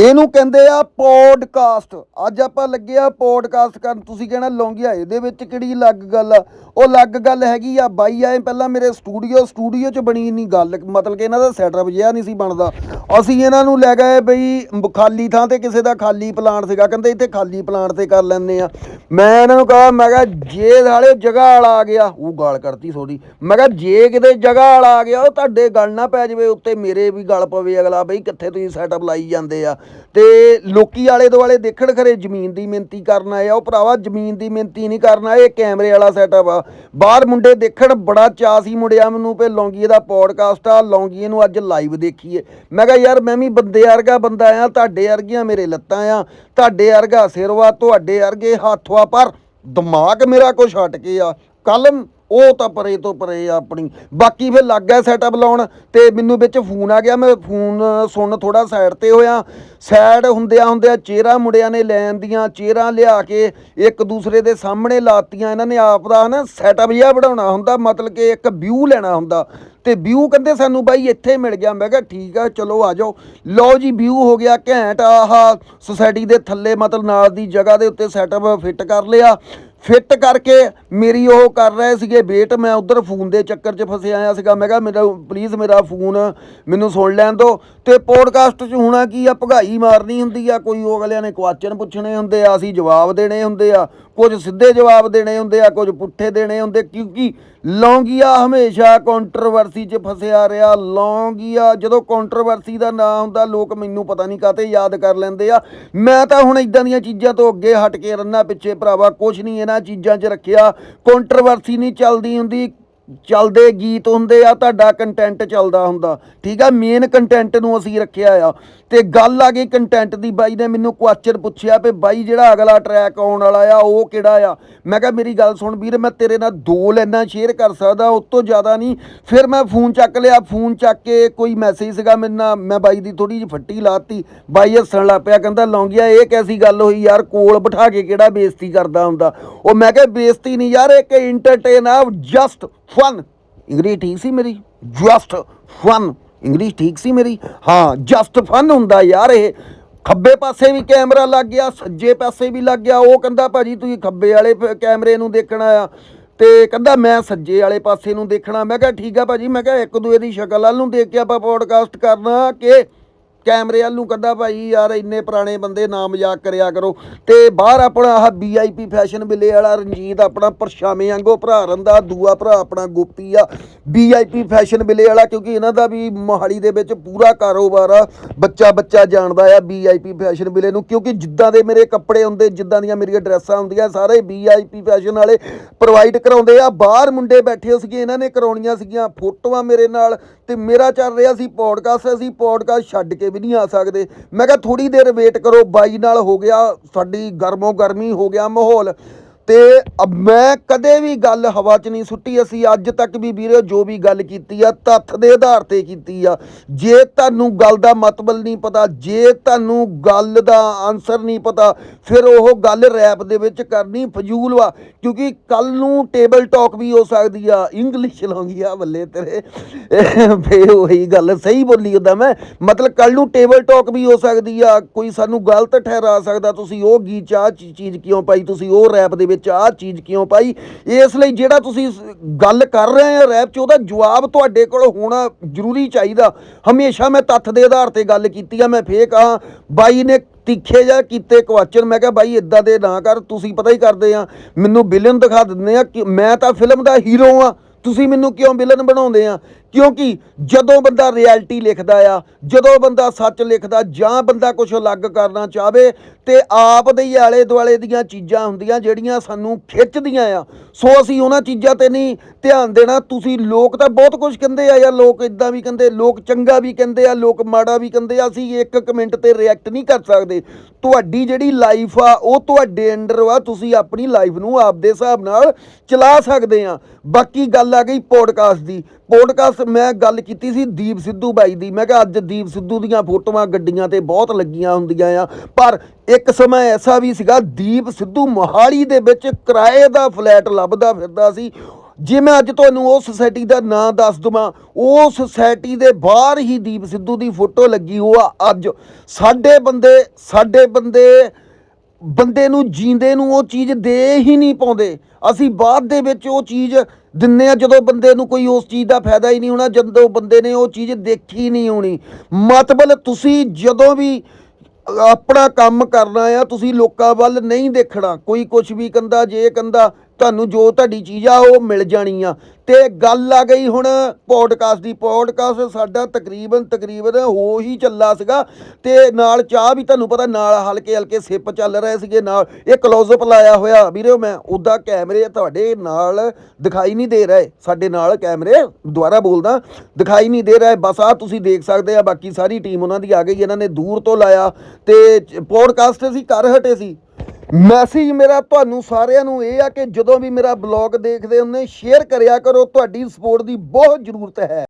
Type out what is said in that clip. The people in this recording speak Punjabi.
ਇਹਨੂੰ ਕਹਿੰਦੇ ਆ ਪੋਡਕਾਸਟ। ਅੱਜ ਆਪਾਂ ਲੱਗੇ ਆ ਪੋਡਕਾਸਟ ਕਰਨ। ਤੁਸੀਂ ਕਹਿਣਾ ਲੌਂਗੀਆ, ਇਹਦੇ ਵਿੱਚ ਕਿਹੜੀ ਅਲੱਗ ਗੱਲ ਆ? ਉਹ ਅਲੱਗ ਗੱਲ ਹੈਗੀ ਆ ਬਾਈ ਆਏ ਪਹਿਲਾਂ ਮੇਰੇ ਸਟੂਡੀਓ ਸਟੂਡੀਓ 'ਚ ਬਣੀ ਨਹੀਂ ਗੱਲ। ਮਤਲਬ ਕਿ ਇਹਨਾਂ ਦਾ ਸੈਟਅਪ ਜਿਹਾ ਨਹੀਂ ਸੀ ਬਣਦਾ। ਅਸੀਂ ਇਹਨਾਂ ਨੂੰ ਲੈ ਗਏ ਬਈ ਖਾਲੀ ਥਾਂ ਤੇ ਕਿਸੇ ਦਾ ਖਾਲੀ ਪਲਾਂਟ ਸੀਗਾ। ਕਹਿੰਦੇ ਇੱਥੇ ਖਾਲੀ ਪਲਾਂਟ ਤੇ ਕਰ ਲੈਂਦੇ ਆ। ਮੈਂ ਇਹਨਾਂ ਨੂੰ ਕਹਾ, ਮੈਂ ਕਿਹਾ, ਜੇ ਨਾਲੇ ਜਗ੍ਹਾ ਵਾਲਾ ਆ ਗਿਆ। ਉਹ ਗਾਲ ਕਰਤੀ ਥੋੜੀ ਮੈਂ ਕਿਹਾ, ਜੇ ਕਿਤੇ ਜਗ੍ਹਾ ਵਾਲਾ ਆ ਗਿਆ, ਉਹ ਤੁਹਾਡੇ ਗੱਲ ਨਾ ਪੈ ਜਾਵੇ, ਉੱਤੇ ਮੇਰੇ ਵੀ ਗੱਲ ਪਵੇ ਅਗਲਾ। ਬਈ ਕਿੱਥੇ ਤੁਸੀਂ ਸੈਟਅਪ ਲਾਈ ਜਾਂਦੇ ਆ? ਤੇ ਲੋਕੀ ਆਲੇ ਦੁਆਲੇ ਦੇਖਣ ਖਰੇ ਜ਼ਮੀਨ ਦੀ ਮਿਹਨਤੀ ਕਰਨ ਆਏ ਆ, ਉਹ ਭਰਾਵਾ ਜ਼ਮੀਨ ਦੀ ਮਿਹਨਤੀ ਨਹੀਂ ਕਰਨਾ ਇਹ ਕੈਮਰੇ ਵਾਲਾ ਸੈਟਅਪ ਆ। ਬਾਹਰ ਮੁੰਡੇ ਦੇਖਣ, ਬੜਾ ਚਾਅ ਸੀ ਮੁੰਡਿਆਂ ਮੈਨੂੰ ਪੇ ਲੌਂਗੀਏ ਦਾ ਪੋਡਕਾਸਟ ਆ, ਲੌਂਗੀਏ ਨੂੰ ਅੱਜ ਲਾਈਵ ਦੇਖੀਏ। ਮੈਂ ਕਿਹਾ, ਯਾਰ, ਮੈਂ ਵੀ ਬੰਦੇ ਵਰਗਾ ਬੰਦਾ ਆ, ਤੁਹਾਡੇ ਵਰਗੀਆਂ ਮੇਰੇ ਲੱਤਾਂ ਆ, ਤੁਹਾਡੇ ਵਰਗਾ ਸਿਰ ਵਾ, ਤੁਹਾਡੇ ਵਰਗੇ ਹੱਥ ਵਾ, ਪਰ ਦਿਮਾਗ ਮੇਰਾ ਕੁਛ ਹਟ ਕੇ ਆ। ਕਲਮ ਉਹ ਤਾਂ ਪਰੇ ਤੋਂ ਪਰੇ ਆ ਆਪਣੀ। ਬਾਕੀ ਫਿਰ ਲੱਗ ਗਿਆ ਸੈਟਅਪ ਲਾਉਣ ਤੇ ਮੈਨੂੰ ਵਿੱਚ ਫੋਨ ਆ ਗਿਆ। ਮੈਂ ਫੋਨ ਸੁਣ ਥੋੜਾ ਸਾਈਡ ਤੇ ਹੋਇਆ। ਸਾਈਡ ਹੁੰਦਿਆਂ ਹੁੰਦਿਆਂ ਚਿਹਰਾ ਮੁੰਡਿਆਂ ਨੇ ਲੈਣ ਦੀਆਂ ਚਿਹਰਾ ਲਿਆ ਕੇ ਇੱਕ ਦੂਸਰੇ ਦੇ ਸਾਹਮਣੇ ਲਾਤੀਆਂ। ਇਹਨਾਂ ਨੇ ਆਪ ਦਾ ਨਾ ਸੈਟਅਪ ਜਿਹਾ ਬਣਾਉਣਾ ਹੁੰਦਾ। ਮਤਲਬ ਕਿ ਇੱਕ ਵਿਊ ਲੈਣਾ ਹੁੰਦਾ। ਤੇ ਵਿਊ ਕਹਿੰਦੇ ਸਾਨੂੰ ਬਾਈ ਇੱਥੇ ਮਿਲ ਗਿਆ। ਮੈਂ ਕਿਹਾ ਠੀਕ ਆ, ਚਲੋ ਆ ਜਾਓ। ਲਓ ਜੀ ਵਿਊ ਹੋ ਗਿਆ ਘੈਂਟ। ਆਹ ਸੁਸਾਇਟੀ ਦੇ ਥੱਲੇ ਮਤਲਬ ਨਾਲ ਦੀ ਜਗ੍ਹਾ ਦੇ ਉੱਤੇ ਸੈਟਅਪ ਫਿੱਟ ਕਰ ਲਿਆ। ਫਿੱਟ ਕਰਕੇ ਮੇਰੀ ਉਹ ਕਰ ਰਹੇ ਸੀਗੇ ਵੇਟ ਮੈਂ ਉਧਰ ਫੋਨ ਦੇ ਚੱਕਰ 'ਚ ਫਸਿਆ ਆਇਆ ਸੀਗਾ, ਮੈਂ ਕਿਹਾ ਮੇਰਾ ਪਲੀਜ਼ ਮੇਰਾ ਫੋਨ ਮੈਨੂੰ ਸੁਣ ਲੈਣ ਦਿਓ। ਤੇ ਪੋਡਕਾਸਟ 'ਚ ਹੋਣਾ ਕੀ ਆ? ਭਗਾਈ ਮਾਰਨੀ ਹੁੰਦੀ ਆ, ਕੋਈ ਉਹ ਅਗਲਿਆਂ ਨੇ ਕੁਐਸਚਨ ਪੁੱਛਣੇ ਹੁੰਦੇ ਆ, ਅਸੀਂ ਜਵਾਬ ਦੇਣੇ ਹੁੰਦੇ ਆ, ਕੁਝ ਸਿੱਧੇ ਜਵਾਬ ਦੇਣੇ ਹੁੰਦੇ ਆ, ਕੁਝ ਪੁੱਠੇ ਦੇਣੇ ਹੁੰਦੇ, ਕਿਉਂਕਿ ਲੌਂਗੀਆ ਹਮੇਸ਼ਾ ਕੰਟਰੋਵਰਸੀ 'ਚ ਫਸਿਆ ਰਿਹਾ, ਲੌਂਗੀਆ ਜਦੋਂ ਕੰਟਰੋਵਰਸੀ ਦਾ ਨਾਂ ਹੁੰਦਾ, ਲੋਕ ਮੈਨੂੰ ਪਤਾ ਨਹੀਂ ਕਾਤੇ ਯਾਦ ਕਰ ਲੈਂਦੇ ਆ। ਮੈਂ ਤਾਂ ਹੁਣ ਇਦਾਂ ਦੀਆਂ ਚੀਜ਼ਾਂ ਤੋਂ ਅੱਗੇ ਹਟ ਕੇ ਰੰਨਾ ਪਿੱਛੇ ਭਰਾਵਾ ਕੁਝ ਨਹੀਂ ਇਹਨਾਂ ਚੀਜ਼ਾਂ 'ਚ ਰੱਖਿਆ ਕੰਟਰੋਵਰਸੀ ਨਹੀਂ ਚੱਲਦੀ ਹੁੰਦੀ ਚੱਲਦੇ ਗੀਤ ਹੁੰਦੇ ਆ, ਤੁਹਾਡਾ ਕੰਟੈਂਟ ਚੱਲਦਾ ਹੁੰਦਾ। ਠੀਕ ਆ ਮੇਨ ਕੰਟੈਂਟ ਨੂੰ ਅਸੀਂ ਰੱਖਿਆ ਆ। ਤੇ ਗੱਲ ਆ ਗਈ ਕੰਟੈਂਟ ਦੀ, ਬਾਈ ਨੇ ਮੈਨੂੰ ਕੁਐਸਚਨ ਪੁੱਛਿਆ ਵੀ ਬਾਈ ਜਿਹੜਾ ਅਗਲਾ ਟਰੈਕ ਆਉਣ ਵਾਲਾ ਆ, ਉਹ ਕਿਹੜਾ ਆ? ਮੈਂ ਕਿਹਾ, ਮੇਰੀ ਗੱਲ ਸੁਣ ਵੀਰ, ਮੈਂ ਤੇਰੇ ਨਾਲ ਦੋ ਲਾਈਨਾਂ ਸ਼ੇਅਰ ਕਰ ਸਕਦਾ ਉਸ ਤੋਂ ਜ਼ਿਆਦਾ ਨਹੀਂ। ਫਿਰ ਮੈਂ ਫੋਨ ਚੱਕ ਲਿਆ ਫੋਨ ਚੱਕ ਕੇ ਕੋਈ ਮੈਸੇਜ ਸੀਗਾ ਮੇਰੇ ਨਾਲ, ਮੈਂ ਬਾਈ ਦੀ ਥੋੜੀ ਜਿਹੀ ਫੱਟੀ ਲਾਤੀ। ਬਾਈ ਹੱਸਣ ਲੱਗ ਪਿਆ, ਕਹਿੰਦਾ, ਲੌਂਗੀਆ, ਇਹ ਕੈਸੀ ਗੱਲ ਹੋਈ ਯਾਰ? ਕੋਲ ਬਿਠਾ ਕੇ ਕਿਹੜਾ ਬੇਇੱਜ਼ਤੀ ਕਰਦਾ ਹੁੰਦਾ? ਉਹ ਮੈਂ ਕਿਹਾ, ਬੇਇੱਜ਼ਤੀ ਨਹੀਂ ਯਾਰ, ਇੱਕ ਇੰਟਰਟੇਨ ਆ ਜਸਟ ਫਨ ਇੰਗਲਿਸ਼ ਠੀਕ ਸੀ ਮੇਰੀ? ਜਸਟ ਫਨ ਇੰਗਲਿਸ਼ ਠੀਕ ਸੀ ਮੇਰੀ? ਹਾਂ ਜਸਟ ਫਨ ਹੁੰਦਾ ਯਾਰ ਇਹ। ਖੱਬੇ ਪਾਸੇ ਵੀ ਕੈਮਰਾ ਲੱਗ ਗਿਆ, ਸੱਜੇ ਪਾਸੇ ਵੀ ਲੱਗ ਗਿਆ। ਉਹ ਕਹਿੰਦਾ ਭਾਜੀ ਤੁਸੀਂ ਖੱਬੇ ਵਾਲੇ ਪ- ਕੈਮਰੇ ਨੂੰ ਦੇਖਣਾ ਆ। ਤੇ ਕਹਿੰਦਾ ਮੈਂ ਸੱਜੇ ਵਾਲੇ ਪਾਸੇ ਨੂੰ ਦੇਖਣਾ। ਮੈਂ ਕਿਹਾ ਠੀਕ ਆ ਭਾਜੀ, ਮੈਂ ਕਿਹਾ ਇੱਕ ਦੂਏ ਦੀ ਸ਼ਕਲ ਵੱਲ ਨੂੰ ਦੇਖ ਕੇ ਆਪਾਂ ਪੋਡਕਾਸਟ ਕਰਨਾ ਕਿ। ਕੈਮਰੇ ਵੱਲ ਨੂੰ ਕਹਿੰਦਾ ਭਾਈ, ਯਾਰ ਇੰਨੇ ਪੁਰਾਣੇ ਬੰਦੇ ਨਾ ਮਜ਼ਾਕ ਕਰਿਆ ਕਰੋ। ਤੇ ਬਾਹਰ ਆਪਣਾ ਆਹ ਵੀਆਈਪੀ ਫੈਸ਼ਨ ਬਿੱਲੇ ਵਾਲਾ ਰਣਜੀਤ, ਆਪਣਾ ਪਰਛਾਵੇਂ ਵਾਂਗੋ ਭਰਾ ਰੰਦਾ ਦੂਆ ਭਰਾ ਆਪਣਾ ਗੋਪੀ ਆ। ਵੀਆਈਪੀ ਫੈਸ਼ਨ ਬਿੱਲੇ ਵਾਲਾ, ਕਿਉਂਕਿ ਇਹਨਾਂ ਦਾ ਵੀ ਮੋਹਾਲੀ ਦੇ ਵਿੱਚ ਪੂਰਾ ਕਾਰੋਬਾਰ ਆ। ਬੱਚਾ ਬੱਚਾ ਜਾਣਦਾ ਆ ਵੀਆਈਪੀ ਫੈਸ਼ਨ ਬਿੱਲੇ ਨੂੰ, ਕਿਉਂਕਿ ਜਿੱਦਾਂ ਦੇ ਮੇਰੇ ਕੱਪੜੇ ਹੁੰਦੇ, ਜਿੱਦਾਂ ਦੀਆਂ ਮੇਰੀਆਂ ਡਰੈਸਾਂ ਹੁੰਦੀਆਂ, ਸਾਰੇ ਵੀਆਈਪੀ ਫੈਸ਼ਨ ਵਾਲੇ ਪ੍ਰੋਵਾਈਡ ਕਰਾਉਂਦੇ ਆ। ਬਾਹਰ ਮੁੰਡੇ ਬੈਠੇ ਸੀਗੇ, ਇਹਨਾਂ ਨੇ ਕਰਾਉਣੀਆਂ ਸੀਗੀਆਂ ਫੋਟੋਆਂ ਮੇਰੇ ਨਾਲ। ਤੇ ਮੇਰਾ ਚੱਲ ਰਿਹਾ ਸੀ ਪੋਡਕਾਸਟ ਅਸੀਂ ਪੋਡਕਾਸਟ ਛੱਡ ਕੇ ਵੀ ਨਹੀਂ ਆ ਸਕਦੇ। ਮੈਂ ਕਿਹਾ ਥੋੜੀ ਦੇਰ ਵੇਟ ਕਰੋ, ਬਾਈ ਨਾਲ ਹੋ ਗਿਆ, ਸਾਡੀ ਗਰਮੋ ਗਰਮੀ ਹੋ ਗਿਆ ਮਾਹੌਲ। ਤੇ ਮੈਂ ਕਦੇ ਵੀ ਗੱਲ ਹਵਾ 'ਚ ਨਹੀਂ ਸੁੱਟੀ, ਅਸੀਂ ਅੱਜ ਤੱਕ ਵੀ ਵੀਰੇ ਜੋ ਵੀ ਗੱਲ ਕੀਤੀ ਆ, ਤੱਥ ਦੇ ਆਧਾਰ ਤੇ ਕੀਤੀ ਆ। ਜੇ ਤੁਹਾਨੂੰ ਗੱਲ ਦਾ ਮਤਲਬ ਨਹੀਂ ਪਤਾ, ਜੇ ਤੁਹਾਨੂੰ ਗੱਲ ਦਾ ਆਨਸਰ ਨਹੀਂ ਪਤਾ, ਫਿਰ ਉਹ ਗੱਲ ਰੈਪ ਦੇ ਵਿੱਚ ਕਰਨੀ ਫਜ਼ੂਲ ਵਾ। ਕਿਉਂਕਿ ਕੱਲ ਨੂੰ ਟੇਬਲ ਟਾਕ ਵੀ ਹੋ ਸਕਦੀ ਆ। ਇੰਗਲਿਸ਼ ਲਾਉਂਗੀ ਆ ਬੱਲੇ ਤੇਰੇ। ਫੇ ਉਹੀ ਗੱਲ ਸਹੀ ਬੋਲੀ ਉਹਦਾ ਮੈਂ। ਮਤਲਬ ਕੱਲ ਨੂੰ ਟੇਬਲ ਟਾਕ ਵੀ ਹੋ ਸਕਦੀ ਆ। ਕੋਈ ਸਾਨੂੰ ਗਲਤ ਠਹਿਰਾ ਸਕਦਾ, ਤੁਸੀਂ ਉਹ ਗੀਤ 'ਚ ਆਹ ਚੀਜ਼ ਕਿਉਂ ਪਾਈ? ਤੁਸੀਂ ਉਹ ਰੈਪ ਦੇ ਵਿੱਚ ਆਹ ਚੀਜ਼ ਕਿਉਂ ਪਾਈ? ਇਸ ਲਈ ਜਿਹੜਾ ਤੁਸੀਂ ਗੱਲ ਕਰ ਰਹੇ ਆ ਰੈਪ 'ਚ, ਉਹਦਾ ਜਵਾਬ ਤੁਹਾਡੇ ਕੋਲ ਹੋਣਾ ਜ਼ਰੂਰੀ ਚਾਹੀਦਾ। ਹਮੇਸ਼ਾ ਮੈਂ ਤੱਥ ਦੇ ਆਧਾਰ ਤੇ ਗੱਲ ਕੀਤੀ ਆ, ਮੈਂ ਫੇਕ ਆ ਬਾਈ ਨੇ ਤਿੱਖੇ ਜਾਂ ਕੀਤੇ ਕੁਐਸਚਨ ਮੈਂ ਕਿਹਾ ਬਾਈ ਇਦਾਂ ਦੇ ਨਾ ਕਰ, ਤੁਸੀਂ ਪਤਾ ਹੀ ਕਰਦੇ ਆ। ਮੈਨੂੰ ਵਿਲਨ ਦਿਖਾ ਦਿੰਦੇ ਆ ਕਿ ਮੈਂ ਤਾਂ ਫਿਲਮ ਦਾ ਹੀਰੋ ਆ। ਤੁਸੀਂ ਮੈਨੂੰ ਕਿਉਂ ਵਿਲਨ ਬਣਾਉਂਦੇ ਆ? ਕਿਉਂਕਿ ਜਦੋਂ ਬੰਦਾ ਰਿਐਲਿਟੀ ਲਿਖਦਾ ਆ, ਜਦੋਂ ਬੰਦਾ ਸੱਚ ਲਿਖਦਾ, ਜਾਂ ਬੰਦਾ ਕੁਝ ਅਲੱਗ ਕਰਨਾ ਚਾਹਵੇ, ਤੇ ਆਪ ਦੇ ਹੀ ਆਲੇ ਦੁਆਲੇ ਦੀਆਂ ਚੀਜ਼ਾਂ ਹੁੰਦੀਆਂ ਜਿਹੜੀਆਂ ਸਾਨੂੰ ਖਿੱਚਦੀਆਂ ਆ। ਸੋ ਅਸੀਂ ਉਹਨਾਂ ਚੀਜ਼ਾਂ ਤੇ ਨਹੀਂ ਧਿਆਨ ਦੇਣਾ। ਤੁਸੀਂ ਲੋਕ ਤਾਂ ਬਹੁਤ ਕੁਝ ਕਹਿੰਦੇ ਆ ਯਾਰ ਲੋਕ ਇਦਾਂ ਵੀ ਕਹਿੰਦੇ, ਲੋਕ ਚੰਗਾ ਵੀ ਕਹਿੰਦੇ ਆ, ਲੋਕ ਮਾੜਾ ਵੀ ਕਹਿੰਦੇ ਆ, ਅਸੀਂ ਇੱਕ ਕਮੈਂਟ ਤੇ ਰਿਐਕਟ ਨਹੀਂ ਕਰ ਸਕਦੇ। ਤੁਹਾਡੀ ਜਿਹੜੀ ਲਾਈਫ ਆ, ਉਹ ਤੁਹਾਡੇ ਅੰਡਰ ਵਾ, ਤੁਸੀਂ ਆਪਣੀ ਲਾਈਫ ਨੂੰ ਆਪਦੇ ਹਿਸਾਬ ਨਾਲ ਚਲਾ ਸਕਦੇ ਆ। ਬਾਕੀ ਗੱਲ ਆ ਗਈ ਪੋਡਕਾਸਟ ਦੀ। ਪੋਡਕਾਸਟ ਮੈਂ ਗੱਲ ਕੀਤੀ ਸੀ ਦੀਪ ਸਿੱਧੂ ਬਾਈ ਦੀ। ਮੈਂ ਕਿਹਾ ਅੱਜ ਦੀਪ ਸਿੱਧੂ ਦੀਆਂ ਫੋਟੋਆਂ ਗੱਡੀਆਂ ਤੇ ਬਹੁਤ ਲੱਗੀਆਂ ਹੁੰਦੀਆਂ ਆ। ਪਰ ਇੱਕ ਸਮਾਂ ਐਸਾ ਵੀ ਸੀਗਾ, ਦੀਪ ਸਿੱਧੂ ਮੋਹਾਲੀ ਦੇ ਵਿੱਚ ਕਿਰਾਏ ਦਾ ਫਲੈਟ ਲੱਭਦਾ ਫਿਰਦਾ ਸੀ। ਜੇ ਮੈਂ ਅੱਜ ਤੁਹਾਨੂੰ ਉਹ ਸੁਸਾਇਟੀ ਦਾ ਨਾਂ ਦੱਸ ਦਵਾਂ, ਉਹ ਸੁਸਾਇਟੀ ਦੇ ਬਾਹਰ ਹੀ ਦੀਪ ਸਿੱਧੂ ਦੀ ਫੋਟੋ ਲੱਗੀ ਹੋਆ ਅੱਜ। ਸਾਡੇ ਬੰਦੇ ਸਾਡੇ ਬੰਦੇ ਬੰਦੇ ਨੂੰ ਜੀਂਦੇ ਨੂੰ ਉਹ ਚੀਜ਼ ਦੇ ਹੀ ਨਹੀਂ ਪਾਉਂਦੇ। ਅਸੀਂ ਬਾਅਦ ਦੇ ਵਿੱਚ ਉਹ ਚੀਜ਼ ਦਿੰਨੇ ਆ, ਜਦੋਂ ਬੰਦੇ ਨੂੰ ਕੋਈ ਉਸ ਚੀਜ਼ ਦਾ ਫਾਇਦਾ ਹੀ ਨਹੀਂ ਹੋਣਾ, ਜਦੋਂ ਬੰਦੇ ਨੇ ਉਹ ਚੀਜ਼ ਦੇਖੀ ਨਹੀਂ ਹੋਣੀ। ਮਤਲਬ ਤੁਸੀਂ ਜਦੋਂ ਵੀ ਆਪਣਾ ਕੰਮ ਕਰਨਾ ਆ, ਤੁਸੀਂ ਲੋਕਾਂ ਵੱਲ ਨਹੀਂ ਦੇਖਣਾ। ਕੋਈ ਕੁਝ ਵੀ ਕੰਦਾ ਜੇ ਕੰਦਾ ਤੁਹਾਨੂੰ ਜੋ ਤੁਹਾਡੀ ਚੀਜ਼ ਆ, ਉਹ ਮਿਲ ਜਾਣੀ ਆ। ਤੇ ਗੱਲ ਆ ਗਈ ਹੁਣ ਪੋਡਕਾਸਟ ਦੀ। ਪੋਡਕਾਸਟ ਸਾਡਾ ਤਕਰੀਬਨ ਤਕਰੀਬਨ ਹੋ ਹੀ ਚੱਲਾ ਸੀਗਾ ਤੇ ਨਾਲ ਚਾਹ ਵੀ ਤੁਹਾਨੂੰ ਪਤਾ ਨਾਲ ਹਲਕੇ ਹਲਕੇ ਸਿਪ ਚੱਲ ਰਹੇ ਸੀਗੇ ਨਾਲ। ਇਹ ਕਲੋਜ਼ਅਪ ਲਾਇਆ ਹੋਇਆ। ਵੀਰੋ, ਮੈਂ ਉਦਾਂ ਕੈਮਰੇ ਤੁਹਾਡੇ ਨਾਲ ਦਿਖਾਈ ਨਹੀਂ ਦੇ ਰਹੇ। ਸਾਡੇ ਨਾਲ ਕੈਮਰੇ ਦੁਬਾਰਾ ਬੋਲਦਾ। ਦਿਖਾਈ ਨਹੀਂ ਦੇ ਰਹੇ। ਬਸ ਆ ਤੁਸੀਂ ਦੇਖ ਸਕਦੇ ਆ। ਬਾਕੀ ਸਾਰੀ ਟੀਮ ਉਹਨਾਂ ਦੀ ਆ ਗਈ। ਇਹਨਾਂ ਨੇ ਦੂਰ ਤੋਂ ਲਾਇਆ। ਤੇ ਪੋਡਕਾਸਟ ਅਸੀਂ ਕਰ ਹਟੇ ਸੀ। ਮੈਸੇਜ ਮੇਰਾ ਤੁਹਾਨੂੰ ਸਾਰਿਆਂ ਨੂੰ ਇਹ ਆ ਕਿ ਜਦੋਂ ਵੀ ਮੇਰਾ ਬਲੌਗ ਦੇਖਦੇ ਹੁੰਦੇ, ਸ਼ੇਅਰ ਕਰਿਆ ਕਰੋ, ਤੁਹਾਡੀ ਸਪੋਰਟ ਦੀ ਬਹੁਤ ਜ਼ਰੂਰਤ ਹੈ।